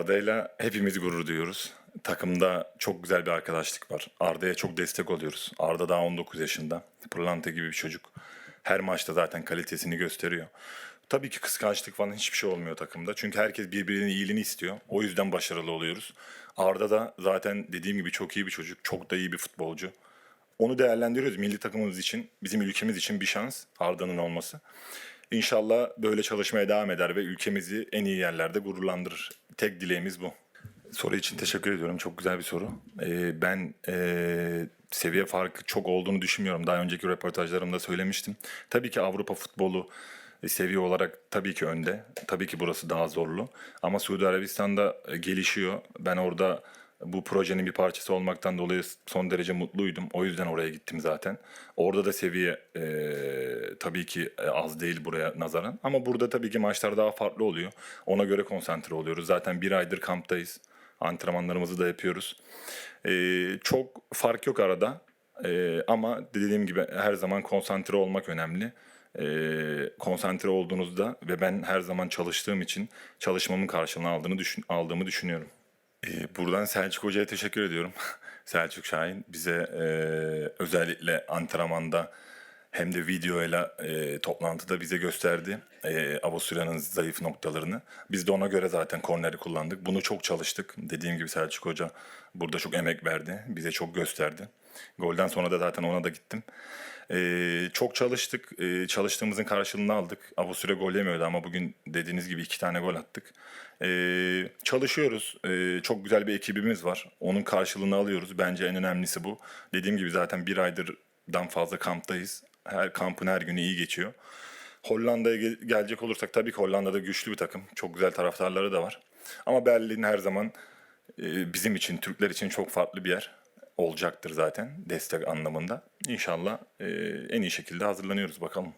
Arda'yla hepimiz gurur duyuyoruz. Takımda çok güzel bir arkadaşlık var. Arda'ya çok destek oluyoruz. Arda daha 19 yaşında. Pırlanta gibi bir çocuk. Her maçta zaten kalitesini gösteriyor. Tabii ki kıskançlık falan hiçbir şey olmuyor takımda. Çünkü herkes birbirinin iyiliğini istiyor. O yüzden başarılı oluyoruz. Arda da zaten dediğim gibi çok iyi bir çocuk. Çok da iyi bir futbolcu. Onu değerlendiriyoruz milli takımımız için, bizim ülkemiz için bir şans Arda'nın olması. İnşallah böyle çalışmaya devam eder ve ülkemizi en iyi yerlerde gururlandırır. Tek dileğimiz bu. Soru için teşekkür ediyorum. Çok güzel bir soru. Ee, ben ee, seviye farkı çok olduğunu düşünmüyorum. Daha önceki röportajlarımda söylemiştim. Tabii ki Avrupa futbolu e, seviye olarak tabii ki önde. Tabii ki burası daha zorlu. Ama Suudi Arabistan'da e, gelişiyor. Ben orada bu projenin bir parçası olmaktan dolayı son derece mutluydum. O yüzden oraya gittim zaten. Orada da seviye e, tabii ki e, az değil buraya nazaran. Ama burada tabii ki maçlar daha farklı oluyor. Ona göre konsantre oluyoruz. Zaten bir aydır kamptayız. Antrenmanlarımızı da yapıyoruz. E, çok fark yok arada. E, ama dediğim gibi her zaman konsantre olmak önemli. E, konsantre olduğunuzda ve ben her zaman çalıştığım için çalışmamın karşılığını aldığını düşün, aldığımı düşünüyorum. Ee, Buradan Selçuk Hoca'ya teşekkür ediyorum. Selçuk Şahin bize e, özellikle antrenmanda hem de videoyla e, toplantıda bize gösterdi e, Avosurya'nın zayıf noktalarını. Biz de ona göre zaten korneri kullandık. Bunu çok çalıştık. Dediğim gibi Selçuk Hoca burada çok emek verdi. Bize çok gösterdi. Golden sonra da zaten ona da gittim. E, çok çalıştık. E, çalıştığımızın karşılığını aldık. Avusturya gol yemiyordu ama bugün dediğiniz gibi iki tane gol attık. E, çalışıyoruz. E, çok güzel bir ekibimiz var. Onun karşılığını alıyoruz. Bence en önemlisi bu. Dediğim gibi zaten bir aydırdan fazla kamptayız. Her kampın her günü iyi geçiyor. Hollanda'ya gel- gelecek olursak tabii ki Hollanda'da güçlü bir takım. Çok güzel taraftarları da var. Ama Berlin her zaman e, bizim için, Türkler için çok farklı bir yer olacaktır zaten destek anlamında. İnşallah e, en iyi şekilde hazırlanıyoruz bakalım.